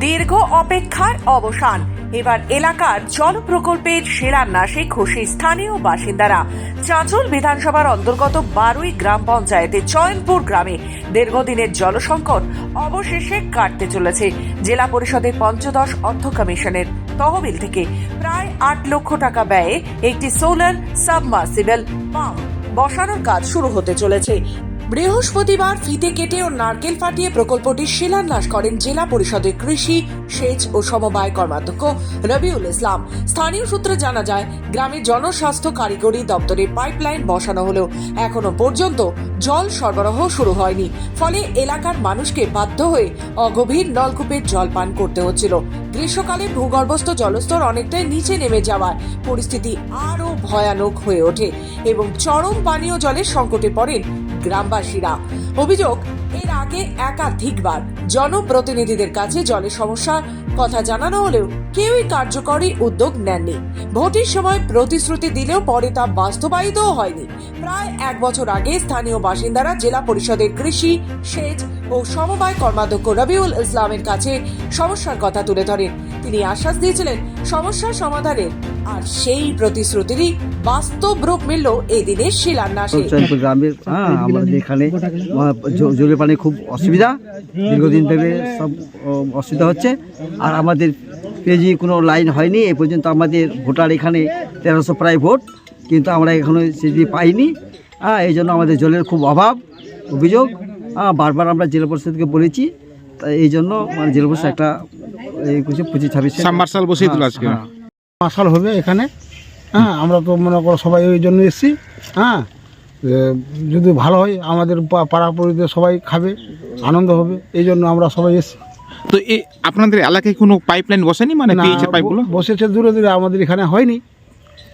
দীর্ঘ অপেক্ষার অবসান। এবার এলাকার জল প্রকল্পের শিলান্যাসে খুশি স্থানীয় বাসিন্দারা। চাঁচল বিধানসভার অন্তর্গত বারুই গ্রাম পঞ্চায়েতের চয়নপুর গ্রামে দীর্ঘদিনের জলসংকট অবশেষে কাটতে চলেছে। জেলা পরিষদের পঞ্চদশ অর্থ কমিশনের তহবিল থেকে প্রায় আট লক্ষ টাকা ব্যয়ে একটি সোলার সাবমার্সিবল পাম্প বসানোর কাজ শুরু হতে চলেছে। বৃহস্পতিবার ফিতে কেটে ও নারকেল ফাটিয়ে প্রকল্পটির শিলান্যাস করেন জেলা পরিষদের কৃষি, সেচ ও সমবায় কর্মাধ্যক্ষ রবিউল ইসলাম। স্থানীয় সূত্রে জানা যায় গ্রামের জনস্বাস্থ্য কারিগরি দপ্তরে পাইপলাইন বসানো হলেও এখনও পর্যন্ত জল সরবরাহ শুরু হয়নি। ফলে এলাকার মানুষকে বাধ্য হয়ে অগভীর নলকূপের জল পান করতে হচ্ছিল। গ্রীষ্মকালে ভূগর্ভস্থ জলস্তর অনেকটাই নিচে নেমে যাওয়ায় পরিস্থিতি আরও ভয়ানক হয়ে ওঠে এবং চরম পানীয় জলের সংকটে পড়েন গ্রামবাসীরা। অভিযোগ এর আগে একাধিকবার জনপ্রতিনিধিদের কাছে জলের সমস্যার কথা জানানো হলেও কেউই কার্যকরী উদ্যোগ নেননি। ভোটের সময় প্রতিশ্রুতি দিলেও পরে তা বাস্তবায়িতও হয়নি। প্রায় এক বছর আগে স্থানীয় বাসিন্দারা জেলা পরিষদের কৃষি, সেচ ও সমবায় কর্মাধ্যক্ষ রবিউল ইসলামের কাছে সমস্যার কথা তুলে ধরেন। তিনি আশ্বাস দিয়েছিলেন, সমস্যার সমাধানের আর সেই প্রতিশ্রুতিরই বাস্তব রূপ মিলল এই দিনের শিলান্যাসে। গ্রামের হ্যাঁ আমাদের এখানে জলের পানি খুব অসুবিধা। দীর্ঘদিন থেকে সব অসুবিধা হচ্ছে। আর আমাদের পেজি কোনো লাইন হয়নি এ পর্যন্ত আমাদের ভোটার এখানে তেরোশো প্রায় ভোট কিন্তু আমরা এখনও সেটি পাইনি। হ্যাঁ এই জন্য আমাদের জলের খুব অভাব অভিযোগ। হ্যাঁ বারবার আমরা জেলা পরিষদকে বলেছি তাই এই জন্য মানে জেলা পরিষদ একটা এই কিছু পঁচিশ ছাব্বিশ সাবমার্শাল বসিয়ে দিল আজকে। মাসাল হবে এখানে। হ্যাঁ আমরা তো মনে করো সবাই ওই জন্য এসেছি। হ্যাঁ যদি ভালো হয় আমাদের পা- পাড়া পড়িতে সবাই খাবে আনন্দ হবে এই জন্য আমরা সবাই এসেছি। তো এ আপনাদের এলাকায় কোনো পাইপলাইন বসেনি? মানে পাইপগুলো বসেছে দূরে দূরে আমাদের এখানে হয়নি।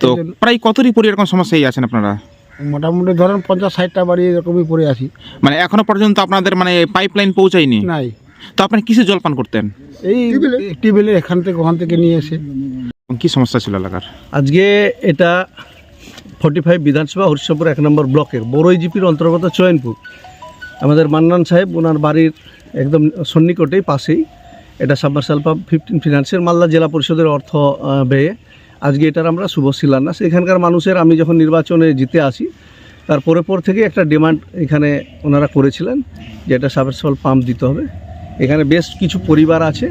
তো প্রায় কতটি পরি এরকম সমস্যায় আছেন আপনারা? মোটামুটি ধরেন পঞ্চাশ ষাটটা বাড়ি এরকমই পড়ে আছি। মানে এখনও পর্যন্ত আপনাদের মানে পাইপলাইন পৌঁছায়নি? নাই। তো আপনি কিসে জল পান করতেন? এই টিউবওয়েলের এখান থেকে ওখান থেকে নিয়ে এসে। কি সমস্যা ছিল এলাকার? আজকে এটা ফর্টি ফাইভ বিধানসভা হরিশ্চরপুর এক নম্বর ব্লকের, বড়ই জিপির অন্তর্গত চয়নপুর। আমাদের মান্নান সাহেব, ওনার বাড়ির একদম সন্নিকটেই পাশেই। এটা সাবমার্সাল পাম্প ফিফটিন ফিনান্সের মালদা জেলা পরিষদের অর্থ ব্যয়ে। আজকে এটার আমরা শুভ শিলান্যাস। এখানকার মানুষের, আমি যখন নির্বাচনে জিতে আসি তারপরে পর থেকে একটা ডিমান্ড এখানে ওনারা করেছিলেন যে এটা সাবমার্সাল পাম্প দিতে হবে। এখানে বেশ কিছু পরিবার আছে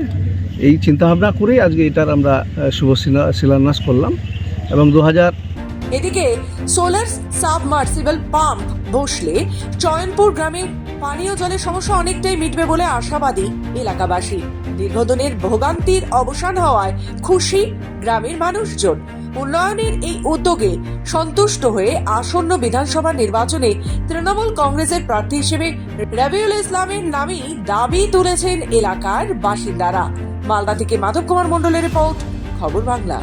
এই চিন্তাভাবনা করেই আজকে এটার আমরা শুভ শিলা- শিলান্যাস করলাম। এবং দু হাজার এদিকে সোলার সাবমার্সিবল পাম্প বসলে চয়নপুর গ্রামে পানীয় জলের সমস্যা অনেকটাই মিটবে বলে আশাবাদী এলাকাবাসী। দীর্ঘদিনের ভোগান্তির অবসান হওয়ায় খুশি গ্রামের মানুষজন। উন্নয়নের এই উদ্যোগে সন্তুষ্ট হয়ে আসন্ন বিধানসভা নির্বাচনে তৃণমূল কংগ্রেসের প্রার্থী হিসেবে রবিউল ইসলামের নামেই দাবি তুলেছেন এলাকার বাসিন্দারা। মালদা থেকে মাধব কুমার মণ্ডলের রিপোর্ট খবর বাংলা।